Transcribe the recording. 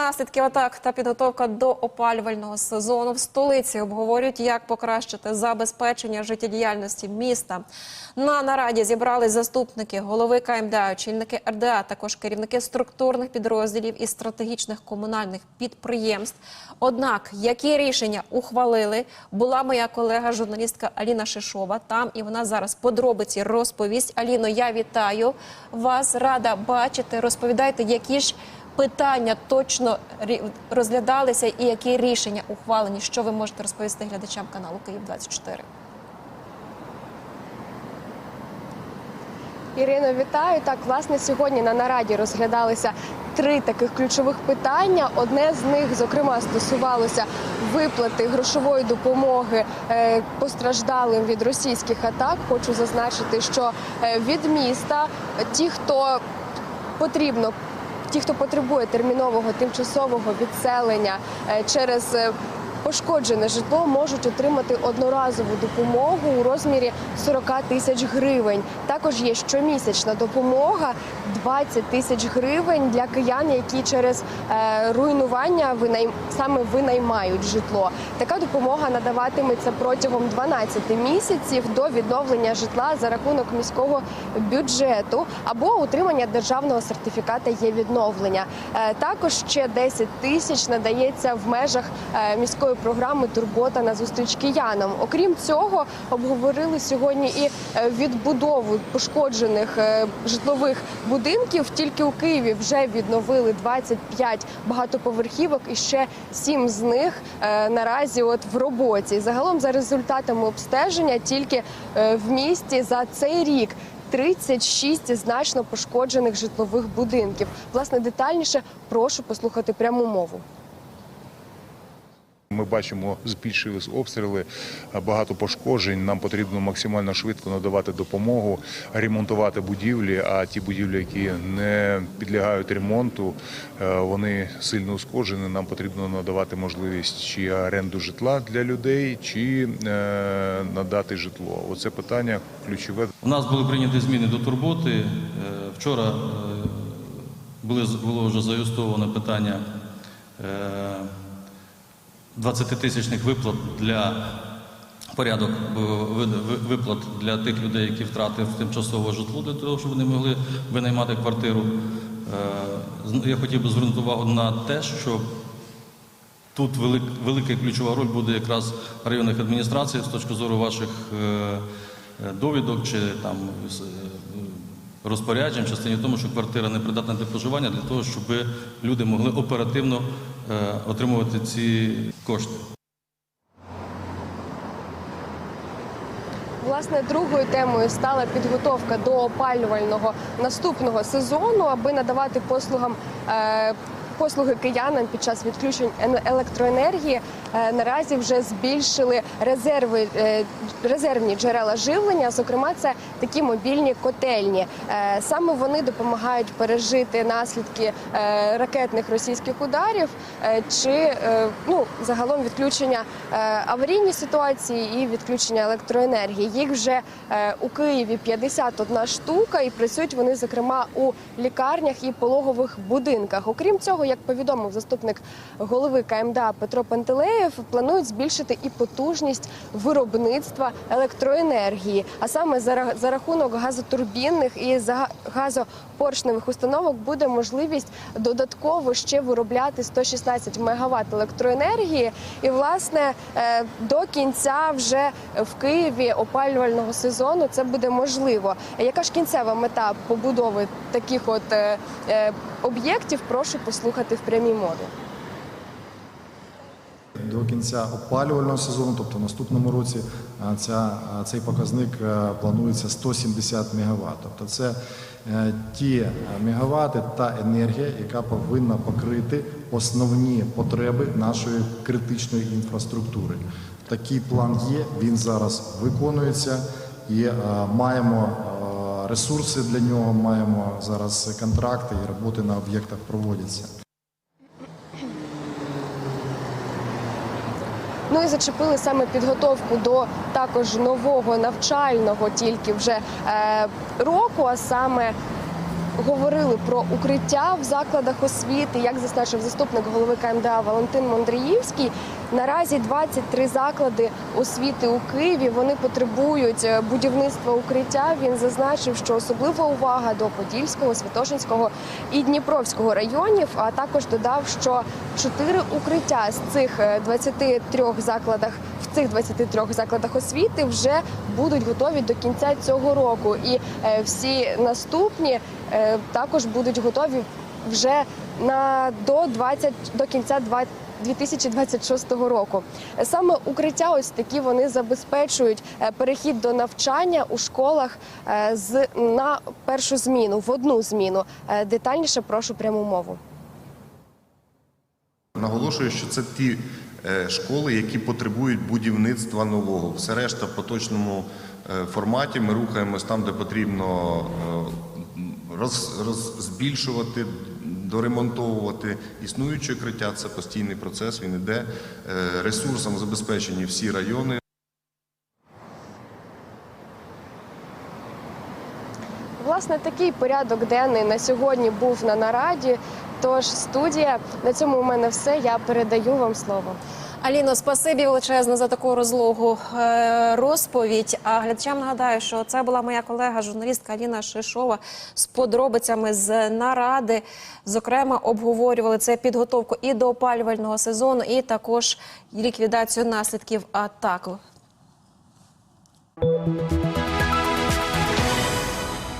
наслідки атак та підготовка до опалювального сезону в столиці обговорюють, як покращити забезпечення життєдіяльності міста. На нараді зібрались заступники голови КМДА, очільники РДА, також керівники структурних підрозділів і стратегічних комунальних підприємств. Однак, які рішення ухвалили, була моя колега журналістка Аліна Шишова. Там і вона зараз подробиці розповість. Аліно, я вітаю вас. Рада бачити. Розповідайте, які ж питання точно розглядалися і які рішення ухвалені. Що ви можете розповісти глядачам каналу Київ 24 Ірино, вітаю. Так, власне, сьогодні на нараді розглядалися три таких ключових питання. Одне з них, зокрема, стосувалося виплати грошової допомоги е, постраждалим від російських атак. Хочу зазначити, що е, від міста ті, хто потрібно. Ті, хто потребує термінового тимчасового відселення е, через е, пошкоджене житло, можуть отримати одноразову допомогу у розмірі 40 тисяч гривень. Також є щомісячна допомога 20 тисяч гривень для киян, які через е, руйнування саме винаймають житло. Така допомога надаватиметься протягом 12 місяців до відновлення житла за рахунок міського бюджету або утримання державного сертифіката є відновлення. Е, Також ще 10 тисяч надається в межах е, міської програми Турбота на зустріч киянам. Окрім цього, обговорили сьогодні і е, відбудову пошкоджених е, житлових будинків. Тільки у Києві вже відновили 25 багатоповерхівок, і ще 7 з них е, наразі от в роботі. Загалом, за результатами обстеження, тільки в місті за цей рік. 36 значно пошкоджених житлових будинків. Власне, детальніше прошу послухати пряму мову. Ми бачимо, збільшились обстріли, багато пошкоджень. Нам потрібно максимально швидко надавати допомогу, ремонтувати будівлі. А ті будівлі, які не підлягають ремонту, е, вони сильно ушкоджені. Нам потрібно надавати можливість чи оренду житла для людей, чи е, надати житло. Оце питання ключове. У нас були прийняті зміни до турботи. Е, Вчора було вже заюстоване питання 20-тисячних виплат для порядок ви- ви- виплат для тих людей, які втратив тимчасове житло, для того, щоб вони могли винаймати квартиру. Е, Я хотів би звернути увагу на те, що Тут велик, велика ключова роль буде якраз районних адміністрацій з точки зору ваших е, е, довідок чи там розпоряджень, в частині тому, що квартира не придатна для проживання, для того, щоб люди могли оперативно е, отримувати ці кошти. Власне, другою темою стала підготовка до опалювального наступного сезону, аби надавати послугам. Послуги киянам під час відключень електроенергії е, наразі вже збільшили резерви е, резервні джерела живлення. Зокрема, це такі мобільні котельні. Е, Саме вони допомагають пережити наслідки ракетних російських ударів чи ну загалом відключення аварійні ситуації і відключення електроенергії. Їх вже у Києві 51 штука, і працюють вони зокрема у лікарнях і пологових будинках. Окрім цього, як повідомив заступник голови КМДА Петро Пантелеєв, планують збільшити і потужність виробництва електроенергії, а саме за рахунок газотурбінних і газопоршневих установок буде можливість додатково ще виробляти 116 МВт електроенергії. І власне е, до кінця вже в Києві опалювального сезону це буде можливо. Яка ж кінцева мета побудови таких от е, е, об'єктів? Прошу послухати в прямій мові. До кінця опалювального сезону, тобто в наступному році, ця, цей показник е, планується 170 МВт. Тобто це е, ті е, мегавати та енергія, яка повинна покрити основні потреби нашої критичної інфраструктури. Такий план є, він зараз виконується і е, маємо е, ресурси для нього, маємо зараз контракти і роботи на об'єктах проводяться. Ну і зачепили саме підготовку до також нового навчального, тільки вже е, року, а саме говорили про укриття в закладах освіти, як зазначив заступник голови КМДА Валентин Мондріївський. Наразі 23 заклади освіти у Києві вони потребують е, будівництва укриття. Він зазначив, що особлива увага до Подільського, Святошинського і Дніпровського районів. А також додав, що чотири укриття з цих е, 23 закладах цих 23 закладах освіти вже будуть готові до кінця цього року, і е, всі наступні е, також будуть готові вже на до 20, до кінця 20 2026 року саме укриття, ось такі вони забезпечують е, перехід до навчання у школах е, з на першу зміну в одну зміну. Е, Детальніше прошу пряму мову. Наголошую, що це ті е, школи, які потребують будівництва нового. Все решта в поточному е, форматі ми рухаємось там, де потрібно е, роз, роз, збільшувати, доремонтовувати існуюче укриття. Це постійний процес. Він іде Е, ресурсом забезпечені всі райони. Власне, такий порядок денний на сьогодні був на нараді. Тож студія на цьому у мене все. Я передаю вам слово. Аліно, спасибі величезне за таку розлогу е, розповідь. А глядачам нагадаю, що це була моя колега, журналістка Аліна Шишова з подробицями з наради. Зокрема, обговорювали це підготовку і до опалювального сезону, і також ліквідацію наслідків атак.